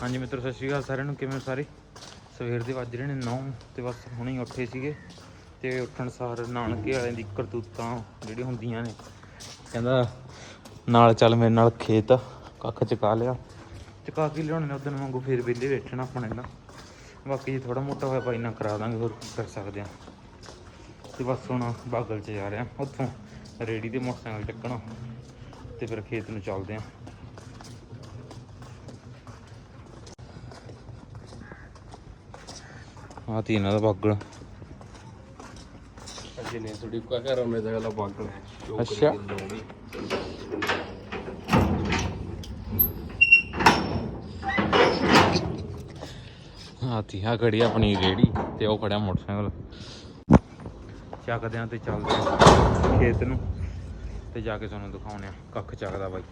ਹਾਂਜੀ ਮਿੱਤਰੋ, ਸਤਿ ਸ਼੍ਰੀ ਅਕਾਲ ਸਾਰਿਆਂ ਨੂੰ। ਕਿਵੇਂ ਸਾਰੇ? ਸਵੇਰ ਦੇ ਵੱਜ ਰਹੇ ਨੇ 9 ਤੇ ਬਸ ਹੁਣੇ ਹੀ ਉੱਠੇ ਸੀਗੇ ਤੇ ਉੱਠਣ ਸਾਰ ਨਾਨਕੇ ਵਾਲਿਆਂ ਦੀ ਕਰਤੂਤਾਂ ਜਿਹੜੀਆਂ ਹੁੰਦੀਆਂ ਨੇ, ਕਹਿੰਦਾ, ਨਾਲ ਚੱਲ ਮੇਰੇ ਨਾਲ ਖੇਤ, ਕੱਖ ਚਕਾ ਲਿਆ। ਚਕਾ ਕੇ ਲਿਆਉਣੇ ਨੇ ਉਦੋਂ ਵਾਂਗੂ ਫੇਰ ਵਿਹਲੇ ਬੈਠਣਾ ਆਪਣੇ ਨਾਲ ਬਾਕੀ ਜੇ ਥੋੜਾ ਮੋਟਾ ਹੋਇਆ ਭਾਈ ਨਾ ਕਰਾ ਦਾਂਗੇ, ਹੋਰ ਕਰ ਸਕਦੇ ਆ। ਤੇ ਬਸ ਹੁਣ ਬਾਗਲ ਚ ਜਾ ਰਿਹਾ ਉੱਥੋਂ ਰੇੜੀ ਦੇ ਮੋਟਰਸਾਈਕਲ ਚੱਕਣਾ ਤੇ ਫਿਰ ਖੇਤ ਨੂੰ ਚੱਲਦੇ ਆ। ਆ ਤੀ ਇਹਨਾਂ ਦਾ ਬਾਗਲ ਅੱਗੇ ਨੇ ਥੋੜੀ ਕਾ ਘਰ ਉਹਨੇ ਦਾ ਗੱਲ ਬਾਗਲ ਹੈ ਅੱਛਾ। ਵੀ। ਆ ਤੀ ਆ ਖੜੀ ਆਪਣੀ ਰੇੜੀ ਤੇ ਉਹ ਖੜਿਆ ਮੋਟਰਸਾਈਕਲ ਚੱਕਦੇ ਆ ਤੇ ਚੱਲਦੇ ਆ ਖੇਤ ਨੂੰ ਤੇ ਜਾ ਕੇ ਤੁਹਾਨੂੰ ਦਿਖਾਉਣੇ ਆ ਕੱਖ ਚੱਕਦਾ ਬਾਈ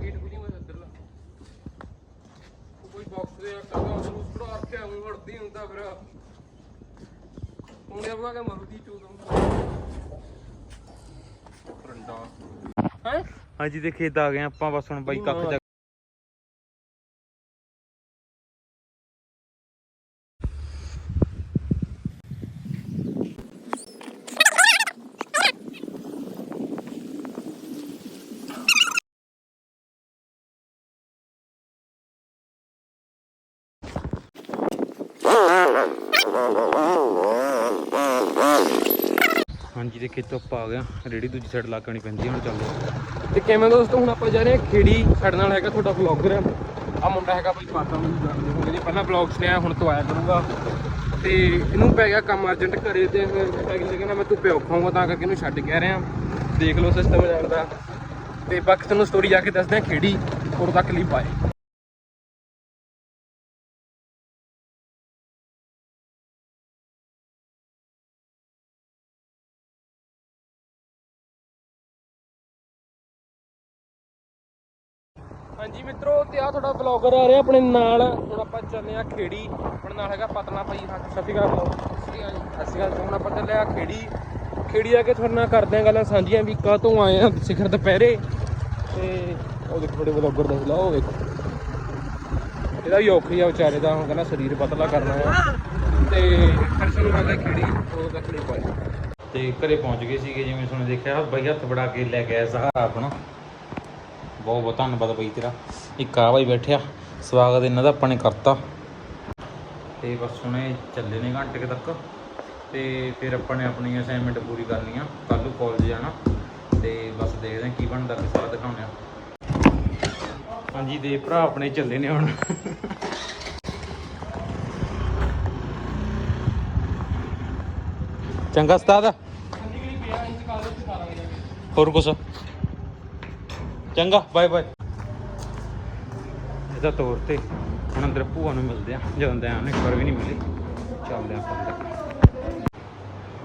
ਗੇਟ ਵੀ ਨਹੀਂ ਮੈਂ ਇੱਧਰਲਾ ਉਹ ਕੋਈ ਬਾਕਸ ਦੇ ਕਰਦਾ ਉਹਨੂੰ ਉੱਪਰ ਰੱਖਿਆ ਉਹ ਹੜਦੀ ਹੁੰਦਾ ਫਿਰ। ਉਹਨੇ ਆਪਣਾ ਕਿ ਮਰੂਦੀ ਚੂਦ ਰੰਡਾ ਹੈ? ਹਾਂਜੀ ਤੇ ਖੇਤ ਆ ਗਏ ਆਪਾਂ ਬਸ ਹੁਣ ਬਾਈ ਕੱਖ ਚੱਕ ਹਾਂਜੀ, ਦੇਖੇ ਤੋਂ ਆਪਾਂ ਆ ਗਿਆ ਰੇੜੀ ਦੂਜੀ ਸਾਈਡ ਲਾਗਣੀ ਪੈਂਦੀ ਹੁਣ ਚੱਲਦੇ ਆ ਤੇ ਕਿਵੇਂ ਦੋਸਤੋ, ਹੁਣ ਆਪਾਂ ਜਾ ਰਹੇ ਹਾਂ ਖੇੜੀ ਸਾਡੇ ਨਾਲ ਹੈਗਾ ਤੁਹਾਡਾ ਵਲੌਗਰ ਆ ਮੁੰਡਾ ਹੈਗਾ ਬਈ ਪਾਤਾ ਮੈਨੂੰ ਜਾਣਦੇ ਹੋਗੇ ਜੀ। ਪਹਿਲਾਂ ਵਲੌਗਸ ਨੇ ਹੁਣ ਤੋਂ ਆਇਆ ਕਰੂੰਗਾ। ਤੇ ਇਹਨੂੰ ਪੈ ਗਿਆ ਕੰਮ ਅਰਜੈਂਟ ਘਰੇ ਤੇ ਫਿਰ ਸਾਈਕਲ ਕਹਿੰਦਾ ਮੈਂ ਧੁੱਪੇ ਔਖਾ ਹੋਊਗਾ, ਤਾਂ ਕਰਕੇ ਇਹਨੂੰ ਛੱਡ ਕੇ ਆ ਰਿਹਾ। ਦੇਖ ਲਓ ਸਿਸਟਮ ਜਾਣਦਾ। ਤੇ ਬਾਕੀ ਤੁਹਾਨੂੰ ਸਟੋਰੀ ਜਾ ਕੇ ਦੱਸਦੇ ਹਾਂ ਖੇੜੀ ਉਦੋਂ ਤੱਕ ਲਈ ਬਾਏ ਹਾਂਜੀ ਮਿੱਤਰੋ ਤੇ ਆ ਤੁਹਾਡਾ ਬਲੌਗਰ ਆ ਰਿਹਾ ਆਪਣੇ ਨਾਲ ਹੁਣ ਆਪਾਂ ਚੱਲੇ ਆ ਖੇੜੀ। ਆਪਣੇ ਨਾਲ ਹੈਗਾ ਪਤਲਾ ਭਾਈ। ਸਤਿ ਸ਼੍ਰੀ ਅਕਾਲ ਸਤਿ ਸ਼੍ਰੀ ਅਕਾਲ ਸਤਿ ਸ਼੍ਰੀ ਅਕਾਲ। ਹੁਣ ਆਪਾਂ ਚੱਲੇ ਆ ਖੇੜੀ। ਖੇੜੀ ਆ ਕੇ ਤੁਹਾਡੇ ਨਾਲ ਕਰਦੇ ਆ ਗੱਲਾਂ ਸਾਂਝੀਆਂ ਵੀ ਕਾਹ ਤੋਂ ਆਏ ਆ ਸਿਖਰ ਦੁਪਹਿਰੇ। ਤੇ ਉਹ ਦੇਖੋ ਬੜੇ ਬਲੌਗਰ ਦਾ ਹਿਲਾ ਉਹ ਵੇਖੋ ਇਹਦਾ ਵੀ ਔਖੀ ਆ ਵਿਚਾਰੇ ਦਾ ਹੁਣ ਕਹਿੰਦਾ ਸਰੀਰ ਪਤਲਾ ਕਰਨਾ ਆ। ਤੇ ਫਿਰ ਸਾਨੂੰ ਕਹਿੰਦਾ ਖੇੜੀ ਉਹ ਤੱਕ ਨਹੀਂ ਪਾਏ ਤੇ ਘਰੇ ਪਹੁੰਚ ਗਏ ਸੀਗੇ ਜਿਵੇਂ ਤੁਹਾਨੂੰ ਦੇਖਿਆ ਬਾਈ ਹੱਥ ਬੜਾ ਕੇ ਲੈ ਕੇ ਆਇਆ ਸਹਾਰਾ ਆਪਣਾ ਬਹੁਤ ਬਹੁਤ ਧੰਨਵਾਦ ਬਾਈ ਤੇਰਾ। ਇੱਕ ਆ ਬਾਈ ਬੈਠਿਆ ਸਵਾਗਤ ਇਹਨਾਂ ਦਾ ਆਪਾਂ ਨੇ ਕਰਤਾ। ਤੇ ਬਸ ਹੁਣੇ ਚੱਲੇ ਨੇ ਘੰਟੇ ਤੱਕ। ਤੇ ਫਿਰ ਆਪਾਂ ਨੇ ਆਪਣੀ ਅਸਾਈਨਮੈਂਟ ਪੂਰੀ ਕਰਨੀ ਆ ਕੱਲ ਨੂੰ ਕਾਲਜ ਜਾਣਾ। ਤੇ ਬਸ ਦੇਖਦੇ ਹਾਂ ਕੀ ਬਣਦਾ ਕਿ ਸਾਰਾ ਦਿਖਾਉਂਦੇ ਆ ਹਾਂਜੀ ਦੇ ਭਰਾ ਆਪਣੇ ਚੱਲੇ ਨੇ ਹੁਣ। ਚੰਗਾ ਉਸਤਾਦ। ਹੋਰ ਕੁਛ? ਚੰਗਾ ਬਾਏ ਬਾਏ ਇਹਦਾ ਤੌਰ ਤੇ ਹੁਣ ਅੰਦਰ ਭੂਆ ਨੂੰ ਮਿਲਦੇ ਆ, ਜਦੋਂ ਦੇ ਆਨੇ ਇੱਕ ਵਾਰ ਵੀ ਨਹੀਂ ਮਿਲੇ। ਚੱਲਦੇ ਆ ਆਪਾਂ ਅੰਦਰ।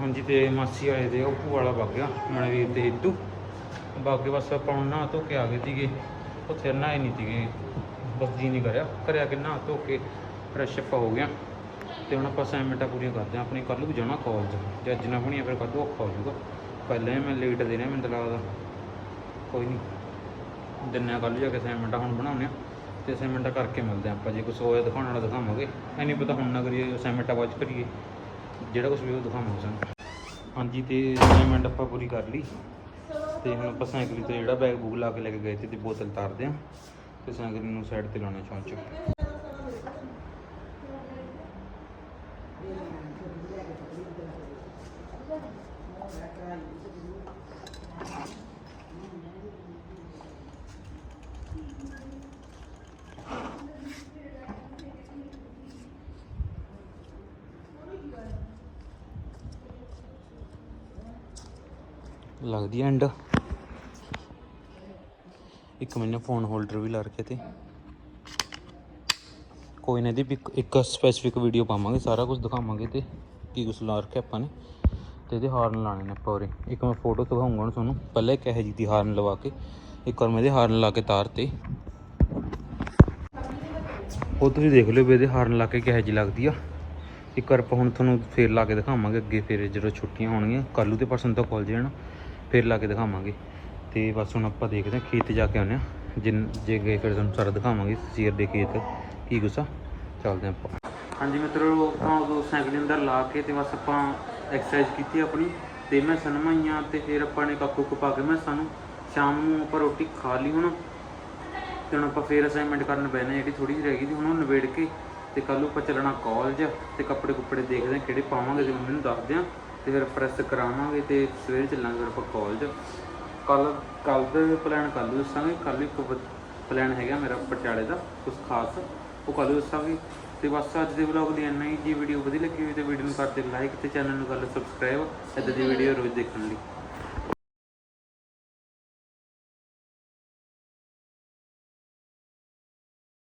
ਹਾਂਜੀ, ਤੇ ਮਾਸੀ ਆਏ ਦੇ, ਉਹ ਭੂਆ ਵਾਲਾ ਵਗ ਗਿਆ ਮਨਵੀਰ ਤੇ ਹਿੱਦੂ। ਬਾਕੀ ਬਸ ਆਪਾਂ ਹੁਣ ਨਹਾ ਧੋ ਕੇ ਆ ਗਏ ਸੀਗੇ। ਉੱਥੇ ਨਹਾਏ ਨਹੀਂ ਸੀਗੇ। ਬਸ ਜੀ ਨਹੀਂ ਕਰਿਆ। ਕਰਿਆ ਕਿ ਨਹਾ ਧੋ ਕੇ ਫਰੈਸ਼ ਅਪ ਹੋ ਗਿਆ। ਤੇ ਹੁਣ ਆਪਾਂ ਅਸਾਈਨਮੈਂਟਾਂ ਪੂਰੀਆਂ ਕਰਦੇ ਹਾਂ ਆਪਣੀ ਕੱਲ੍ਹ ਨੂੰ ਜਾਣਾ ਕਾਲਜ ਜੇ ਅੱਜ ਨਾ ਬਣੀਆਂ, ਫਿਰ ਕੱਲ੍ਹ ਔਖਾ ਹੋ ਜਾਊਗਾ। ਪਹਿਲਾਂ ਹੀ ਮੈਂ ਲੇਟ ਦੇ ਰਿਹਾ ਮੈਨੂੰ ਲੱਗਦਾ। ਕੋਈ ਨਹੀਂ। ਦਿਨਾਂ ਕੱਲ੍ਹ ਜਾ ਕੇ ਅਸਾਈਨਮੈਂਟਾਂ ਹੁਣ ਬਣਾਉਂਦੇ ਆ ਤੇ ਅਸਾਈਨਮੈਂਟਾਂ ਕਰਕੇ ਮਿਲਦੇ ਆ ਆਪਾਂ, ਜੇ ਕੁਝ ਹੋਇਆ ਦਿਖਾਉਣ ਵਾਲਾ ਦਿਖਾਵਾਂਗੇ। ਐ ਨਹੀਂ ਪਤਾ ਹੁਣ ਨਾ ਕਰੀਏ ਅਸਾਈਨਮੈਂਟਾਂ ਬਾਅਦ 'ਚ ਕਰੀਏ। ਜਿਹੜਾ ਕੁਝ ਵੀ ਉਹ ਦਿਖਾਵਾਂਗੇ ਸਾਨੂੰ। ਹਾਂਜੀ, ਤੇ ਅਸਾਈਨਮੈਂਟ ਆਪਾਂ ਪੂਰੀ ਕਰ ਲਈ। ਤੇ ਹੁਣ ਆਪਾਂ ਸਾਈਕਲ ਤੇ ਜਿਹੜਾ ਬੈਗ ਬੂਗ ਲਾ ਕੇ ਲੈ ਕੇ ਗਏ ਸੀ, ਤੇ ਬੋਤਲ ਤਾਰਦੇ ਆ। ਤੇ ਸਾਈਕਲ ਨੂੰ ਸਾਈਡ ਤੇ ਲਾਉਣਾ ਚੌਂਚ ਲੱਗਦੀ ਐਂਡ ਇੱਕ ਮੈਨੂੰ ਫੋਨ ਹੋਲਡਰ ਵੀ ਲਾ ਰੱਖੇ ਤੇ। ਕੋਈ ਨਾ ਇਹਦੀ ਇੱਕ- ਸਪੈਸੀਫਿਕ ਵੀਡੀਓ ਪਾਵਾਂਗੇ, ਸਾਰਾ ਕੁਝ ਦਿਖਾਵਾਂਗੇ ਤੇ ਕੀ ਕੁਝ ਲਾ ਰੱਖਿਆ ਆਪਾਂ ਨੇ। ਤੇ ਇਹਦੇ ਹਾਰਨ ਲਾਣੇ ਨੇ ਆਪਾਂ ਉਰੇ। ਇੱਕ ਮੈਂ ਫੋਟੋ ਦਿਖਾਉਂਗਾ ਹੁਣ ਤੁਹਾਨੂੰ। ਪਹਿਲਾਂ ਇੱਕ ਇਹੋ ਜਿਹੀ ਦੀ ਹਾਰਨ ਲਵਾ ਕੇ, ਇੱਕ ਵਾਰ ਮੈਂ ਇਹਦੇ ਹਾਰਨ ਲਾ ਕੇ ਤਾਰ ਤੇ। ਉਹ ਤੁਸੀਂ ਦੇਖ ਲਿਓ ਵੀ ਇਹਦੇ ਹਾਰਨ ਲਾ ਕੇ ਕਿਹੋ ਜਿਹੀ ਲੱਗਦੀ ਆ। ਇੱਕ ਵਾਰ ਆਪਾਂ ਹੁਣ ਤੁਹਾਨੂੰ ਫੇਰ ਲਾ ਕੇ ਦਿਖਾਵਾਂਗੇ, ਅੱਗੇ ਫਿਰ ਜਦੋਂ ਛੁੱਟੀਆਂ ਹੋਣਗੀਆਂ ਕੱਲੂ ਨੂੰ ਤੇ ਪਰਸੋਂ ਤੱਕ ਕਾਲਜ ਜਾਣਾ। ਫਿਰ ਲਾ ਕੇ ਦਿਖਾਵਾਂਗੇ। ਤੇ ਬਸ ਹੁਣ ਆਪਾਂ ਦੇਖਦੇ ਹਾਂ ਖੇਤ ਜਾ ਕੇ ਆਉਂਦੇ ਹਾਂ। ਜਿੰਨ, ਜੇ ਗਏ ਫਿਰ ਤੁਹਾਨੂੰ ਸਾਰਾ ਦਿਖਾਵਾਂਗੇ। ਸੀਰ ਦੇ ਖੇਤ, ਕੀ ਗੁੱਸਾ? ਚੱਲਦੇ ਹਾਂ ਆਪਾਂ। ਹਾਂਜੀ ਮਿੱਤਰੋ, ਆਪਾਂ ਉਦੋਂ ਸਾਈਕਲ ਅੰਦਰ ਲਾ ਕੇ ਤੇ ਬਸ ਆਪਾਂ ਐਕਸਰਸਾਈਜ਼ ਕੀਤੀ ਆਪਣੀ। ਤੇ ਮੈਂ ਸਨਮਾਈਆਂ ਤੇ ਫਿਰ ਆਪਾਂ ਨੇ ਕੱਕੂ ਕੁ ਪਾ ਕੇ ਮੈਂ ਸਾਨੂੰ ਸ਼ਾਮ ਨੂੰ ਆਪਾਂ ਰੋਟੀ ਖਾ ਲਈ ਹੁਣ। ਤੇ ਹੁਣ ਆਪਾਂ ਫੇਰ ਅਸਾਈਨਮੈਂਟ ਕਰਨ ਬੈਨੇ ਜਿਹੜੀ ਥੋੜੀ ਜਿਹੀ ਰਹਿ ਗਈ ਸੀ, ਹੁਣ ਉਹ ਨਿਬੇੜ ਕੇ ਤੇ ਕੱਲ ਨੂੰ ਆਪਾਂ ਚੱਲਣਾ ਕਾਲਜ ਤੇ ਕੱਪੜੇ ਕੁੱਪੜੇ ਦੇਖਦੇ ਹਾਂ ਕਿਹੜੇ ਪਾਵਾਂਗੇ ਤੇ ਮੰਮੀ ਨੂੰ ਦੱਸਦੇ ਹਾਂ। ਤੇ ਫਿਰ ਪ੍ਰੈਸ ਕਰਾਵਾਂਗੇ ਤੇ ਸਵੇਰੇ ਚੱਲਾਂਗੇ ਫਿਰ ਆਪਾਂ ਕਾਲਜ ਕੱਲ ਕੱਲ ਦਾ ਪਲਾਨ ਕੱਲ ਨੂੰ ਦੱਸਾਂਗੇ। ਕੱਲ ਇੱਕ ਪਲਾਨ ਹੈਗਾ ਮੇਰਾ ਪਟਿਆਲੇ ਦਾ ਕੁਝ ਖਾਸ। ਉਹ ਕੱਲ ਨੂੰ ਦੱਸਾਂਗੇ। ਤੇ ਬਸ ਅੱਜ ਦੇ ਵਲੌਗ ਦੀ ਇੰਨਾ ਹੀ। ਜੇ ਵੀਡੀਓ ਵਧੀਆ ਲੱਗੀ ਹੋਈ ਤੇ ਵੀਡੀਓ ਨੂੰ ਕਰ ਦਿਓ ਲਾਈਕ ਤੇ ਚੈਨਲ ਨੂੰ ਕਰ ਲਓ ਸਬਸਕ੍ਰਾਈਬ ਇੱਦਾਂ ਦੀ ਵੀਡੀਓ ਰੋਜ਼ ਦੇਖਣ ਲਈ।